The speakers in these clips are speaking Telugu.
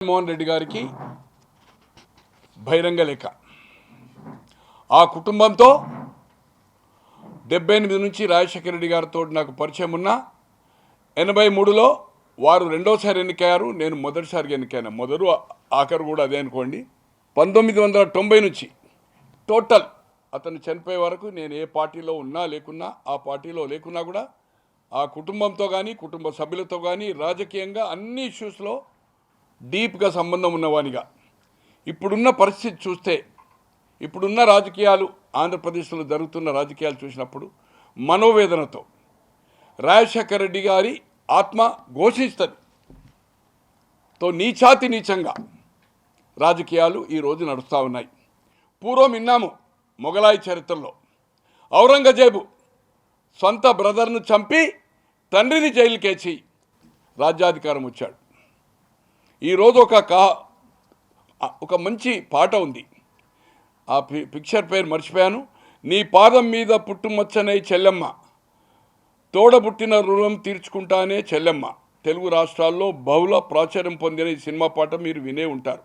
జగన్మోహన్ రెడ్డి గారికి బహిరంగ లేఖ. ఆ కుటుంబంతో డెబ్బై ఎనిమిది నుంచి రాజశేఖర రెడ్డి గారితో నాకు పరిచయం ఉన్న ఎనభై మూడులో వారు రెండోసారి ఎన్నికయ్యారు నేను మొదటిసారిగా ఎన్నికైనా. మొదలు ఆఖరు కూడా అదే అనుకోండి. పంతొమ్మిది వందల తొంభై నుంచి టోటల్ అతను చనిపోయే వరకు నేను ఏ పార్టీలో ఉన్నా లేకున్నా ఆ పార్టీలో లేకున్నా కూడా ఆ కుటుంబంతో కానీ కుటుంబ సభ్యులతో కానీ రాజకీయంగా అన్ని ఇష్యూస్లో డీప్గా సంబంధం ఉన్నవానిగా. ఇప్పుడున్న పరిస్థితి చూస్తే ఇప్పుడున్న రాజకీయాలు ఆంధ్రప్రదేశ్లో జరుగుతున్న రాజకీయాలు చూసినప్పుడు మనోవేదనతో రాజశేఖర రెడ్డి గారి ఆత్మ ఘోషిస్తుంది తో నీచాతి నీచంగా రాజకీయాలు ఈరోజు నడుస్తూ ఉన్నాయి. పూర్వం విన్నాము మొఘలాయి చరిత్రలో ఔరంగజేబు సొంత బ్రదర్ను చంపి తండ్రిని జైలుకేచి రాజ్యాధికారం వచ్చాడు. ఈరోజు ఒక కా ఒక మంచి పాట ఉంది. ఆ పి- పిక్చర్ పేరు మర్చిపోయాను. నీ పాదం మీద పుట్టుమచ్చనై చెల్లెమ్మ. తోడబుట్టిన రుణం తీర్చుకుంటానే చెల్లెమ్మ. తెలుగు రాష్ట్రాల్లో బహుళ ప్రాచుర్యం పొందిన ఈ సినిమా పాట మీరు వినే ఉంటారు.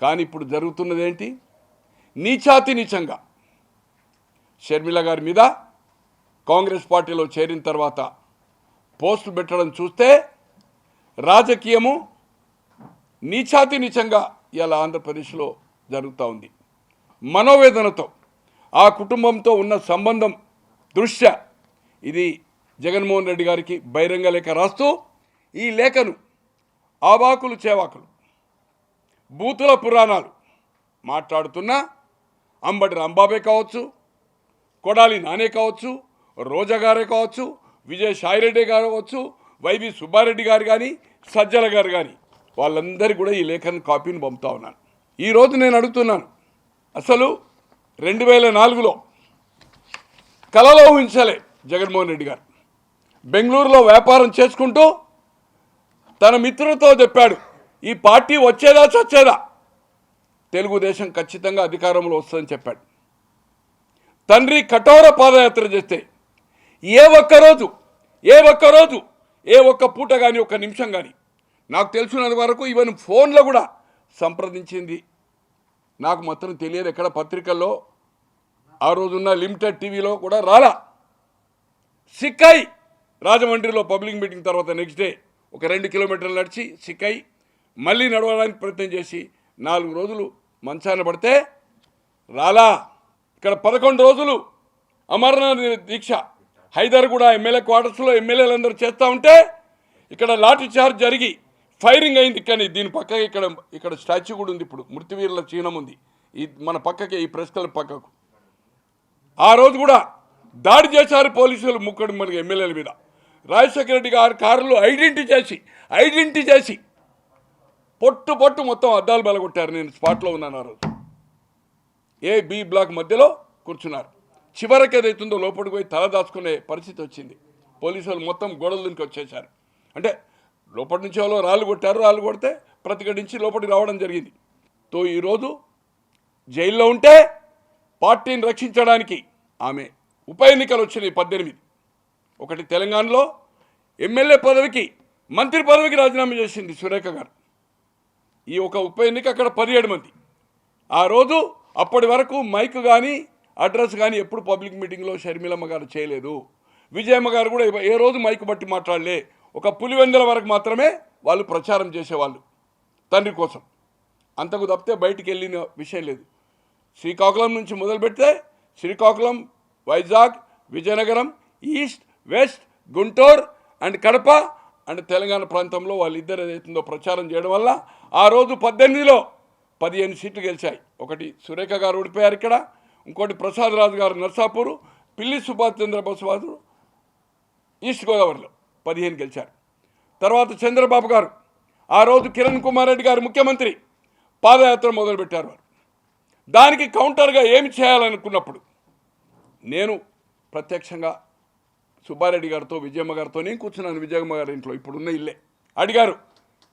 కానీ ఇప్పుడు జరుగుతున్నది ఏంటి నీచాతి నీచంగా. షర్మిల గారి మీద కాంగ్రెస్ పార్టీలో చేరిన తర్వాత పోస్టులు పెట్టడం చూస్తే రాజకీయము నీచాతి నీచంగా ఇలా ఆంధ్రప్రదేశ్లో జరుగుతూ ఉంది. మనోవేదనతో ఆ కుటుంబంతో ఉన్న సంబంధం దృష్ట్యా ఇది జగన్మోహన్ రెడ్డి గారికి బహిరంగ లేఖ రాస్తూ ఈ లేఖను ఆవాకులు చేవాకులు బూతుల పురాణాలు మాట్లాడుతున్న అంబటి రాంబాబే కావచ్చు కొడాలి నానే కావచ్చు రోజా గారే కావచ్చు విజయ్ సాయిరెడ్డి గారు కావచ్చు వైవి సుబ్బారెడ్డి గారు కానీ సజ్జల గారు కానీ వాళ్ళందరికీ కూడా ఈ లేఖన కాపీని పంపుతా ఉన్నాను. ఈరోజు నేను అడుగుతున్నాను అసలు రెండు వేల నాలుగులో కలలో ఊహించలే జగన్మోహన్ రెడ్డి గారు. బెంగళూరులో వ్యాపారం చేసుకుంటూ తన మిత్రులతో చెప్పాడు ఈ పార్టీ వచ్చేదా చచ్చేదా? తెలుగుదేశం ఖచ్చితంగా అధికారంలో వస్తుందని చెప్పాడు. తండ్రి కఠోర పాదయాత్ర చేస్తే ఏ ఒక్కరోజు ఏ ఒక్కరోజు ఏ ఒక్క పూట కానీ ఒక్క నిమిషం కానీ నాకు తెలిసినంత వరకు ఈవెన్ ఫోన్లో కూడా సంప్రదించింది. నాకు మొత్తం తెలియదు ఎక్కడ పత్రికల్లో ఆ రోజున్న లిమిటెడ్ టీవీలో కూడా రాలా. సిక్కై రాజమండ్రిలో పబ్లిక్ మీటింగ్ తర్వాత నెక్స్ట్ డే ఒక రెండు కిలోమీటర్లు నడిచి సిక్కై మళ్ళీ నడవడానికి ప్రయత్నం చేసి నాలుగు రోజులు మంచాన పడితే రాలా. ఇక్కడ పదకొండు రోజులు అమర్నాథ్ దీక్ష. హైదర్ కూడా ఎమ్మెల్యే క్వార్టర్స్లో ఎమ్మెల్యేలందరూ చేస్తూ ఉంటే ఇక్కడ లాఠీ చార్జ్ జరిగి ఫైరింగ్ అయింది కానీ దీని పక్కకి ఇక్కడ ఇక్కడ స్టాచ్యూ కూడా ఉంది ఇప్పుడు. మృతివీరుల చిహ్నం ఉంది. ఈ మన పక్కకి ఈ ప్రెస్ క్లబ్ పక్కకు. ఆ రోజు కూడా దాడి చేశారు పోలీసులు ముక్కడి మనకి ఎమ్మెల్యేల మీద. రాజశేఖర రెడ్డి గారి కారులో ఐడెంటిటీ చేసి ఐడెంటిటీ చేసి పొట్టు పొట్టు మొత్తం అద్దాలు బలగొట్టారు. నేను స్పాట్లో ఉన్నాను ఆ రోజు. ఏ బి బ్లాక్ మధ్యలో కూర్చున్నారు. చివరికి ఏదైతుందో లోపలికి పోయి తల దాచుకునే పరిస్థితి వచ్చింది. పోలీసులు మొత్తం గోడల దీనికి వచ్చేసారు అంటే లోపటి నుంచి ఎవరో రాళ్ళు కొట్టారు రాళ్ళు కొడితే ప్రతిఘటించి లోపలికి రావడం జరిగింది. తో ఈరోజు జైల్లో ఉంటే పార్టీని రక్షించడానికి ఆమె ఉప ఎన్నికలు వచ్చినాయి పద్దెనిమిది. ఒకటి తెలంగాణలో ఎమ్మెల్యే పదవికి మంత్రి పదవికి రాజీనామా చేసింది సురేఖ గారు. ఈ ఒక ఉప ఎన్నిక అక్కడ పదిహేడు మంది. ఆ రోజు అప్పటి వరకు మైక్ కానీ అడ్రస్ కానీ ఎప్పుడు పబ్లిక్ మీటింగ్లో షర్మిలమ్మ గారు చేయలేదు. విజయమ్మ గారు కూడా ఏ రోజు మైక్ బట్టి మాట్లాడలే. ఒక పులివెందుల వరకు మాత్రమే వాళ్ళు ప్రచారం చేసేవాళ్ళు తండ్రి కోసం. అంతకు తప్పితే బయటికి వెళ్ళిన విషయం లేదు. శ్రీకాకుళం నుంచి మొదలు పెడితే Srikakulam Vizag Vizianagaram east west Guntur and Kadapa and Telangana ప్రాంతంలో వాళ్ళిద్దరు ఏదైతుందో ప్రచారం చేయడం వల్ల ఆ రోజు పద్దెనిమిదిలో పదిహేను సీట్లు గెలిచాయి. ఒకటి సురేఖ గారు ఓడిపోయారు ఇక్కడ ఇంకోటి ప్రసాద్ రాజు గారు నర్సాపూరు పిల్లి సుభాష్ చంద్రబోస్ వారు ఈస్ట్ గోదావరిలో. పదిహేను గెలిచారు. తర్వాత చంద్రబాబు గారు ఆ రోజు కిరణ్ కుమార్ రెడ్డి గారు ముఖ్యమంత్రి పాదయాత్ర మొదలుపెట్టారు వారు. దానికి కౌంటర్గా ఏమి చేయాలనుకున్నప్పుడు నేను ప్రత్యక్షంగా సుబ్బారెడ్డి గారితో విజయమ్మ గారితో నేను కూర్చున్నాను విజయమ్మ గారి ఇంట్లో ఇప్పుడున్న ఇల్లే. అడిగారు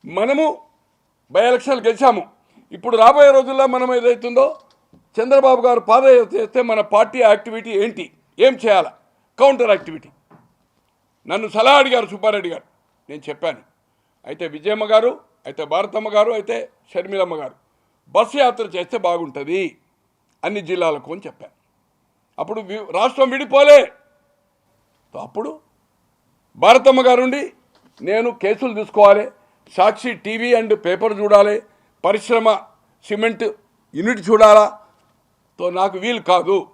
మనము బై ఎలక్షన్లు గెలిచాము. ఇప్పుడు రాబోయే రోజుల్లో మనం ఏదైతుందో చంద్రబాబు గారు పాదయాత్ర చేస్తే మన పార్టీ యాక్టివిటీ ఏంటి? ఏం చేయాలా? Counter activity. నన్ను సలహా అడిగారు సుబ్బారెడ్డి గారు. నేను చెప్పాను. అయితే విజయమ్మ గారు అయితే భారతమ్మ గారు అయితే షర్మిలమ్మ గారు బస్సు యాత్ర చేస్తే బాగుంటుంది అన్ని జిల్లాలకు అని చెప్పాను. అప్పుడు వి- రాష్ట్రం విడిపోలే. అప్పుడు భారతమ్మ గారుండి నేను కేసులు తీసుకోవాలి సాక్షి టీవీ అండ్ పేపర్ చూడాలి పరిశ్రమ సిమెంట్ యూనిట్ చూడాలా. తో నాకు వీలు కాదు.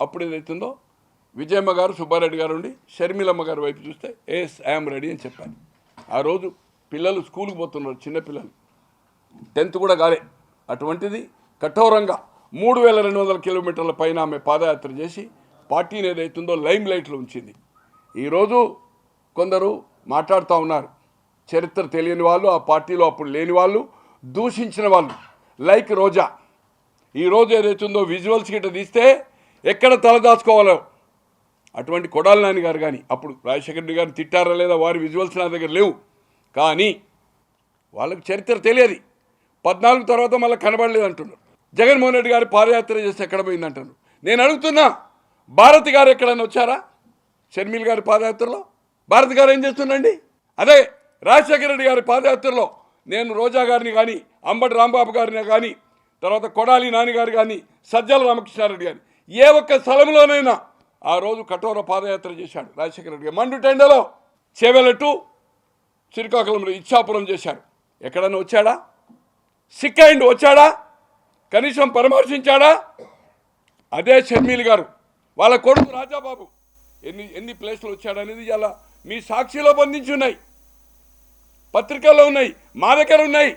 అప్పుడు ఏదైతుందో విజయమ్మ గారు సుబ్బారెడ్డి గారు ఉండి షర్మిలమ్మ గారి వైపు చూస్తే ఎస్ ఐఎమ్ రెడీ అని చెప్పాను ఆ రోజు పిల్లలు స్కూల్కి పోతున్నారు చిన్నపిల్లలు టెన్త్ కూడా కాలే. అటువంటిది కఠోరంగా మూడు వేల రెండు వందల కిలోమీటర్ల పైన ఆమె పాదయాత్ర చేసి పార్టీని ఏదైతుందో లైమ్ లైట్లో ఉంచింది. ఈరోజు కొందరు మాట్లాడుతూ ఉన్నారు. చరిత్ర తెలియని వాళ్ళు ఆ పార్టీలో అప్పుడు లేని వాళ్ళు దూషించిన వాళ్ళు. లైక్ రోజా. ఈరోజు ఏదైతుందో విజువల్స్ గిట్ట తీస్తే ఎక్కడ తలదాచుకోవాలో అటువంటి కొడాలి నాని గారు కానీ అప్పుడు రాజశేఖర రెడ్డి గారిని తిట్టారా లేదా వారి విజువల్స్ నా దగ్గర లేవు. కానీ వాళ్ళకి చరిత్ర తెలియదు. పద్నాలుగు తర్వాత మళ్ళీ కనబడలేదు అంటున్నారు. జగన్మోహన్ రెడ్డి గారు పాదయాత్ర చేస్తే ఎక్కడ పోయింది అంటున్నారు. నేను అడుగుతున్నా భారతి గారు ఎక్కడైనా వచ్చారా? షర్మిల్ గారి పాదయాత్రలో? భారతి గారు ఏం చేస్తుండండి? అదే రాజశేఖర రెడ్డి గారి పాదయాత్రలో నేను రోజా గారిని కానీ అంబటి రాంబాబు గారిని కానీ తర్వాత కొడాలి నాని గారు కానీ సజ్జల రామకృష్ణారెడ్డి గారిని ఏ ఒక్క స్థలంలోనైనా ఆ రోజు కఠోర పాదయాత్ర చేశాడు. రాజశేఖర రెడ్డి మండు టెండలో చేవెలట్టు శ్రీకాకుళంలో ఇచ్చాపురం చేశారు. ఎక్కడన్నా వచ్చాడా? సిక్ అయిండు వచ్చాడా? కనీసం పరామర్శించాడా? అదే షర్మిల్ గారు. వాళ్ళ కొడుకు రాజాబాబు. ఎన్ని ఎన్ని ప్లేస్లు వచ్చాడనేది ఇలా మీ సాక్షిలో బంధించి ఉన్నాయి. పత్రికల్లో ఉన్నాయి. మా దగ్గర ఉన్నాయి.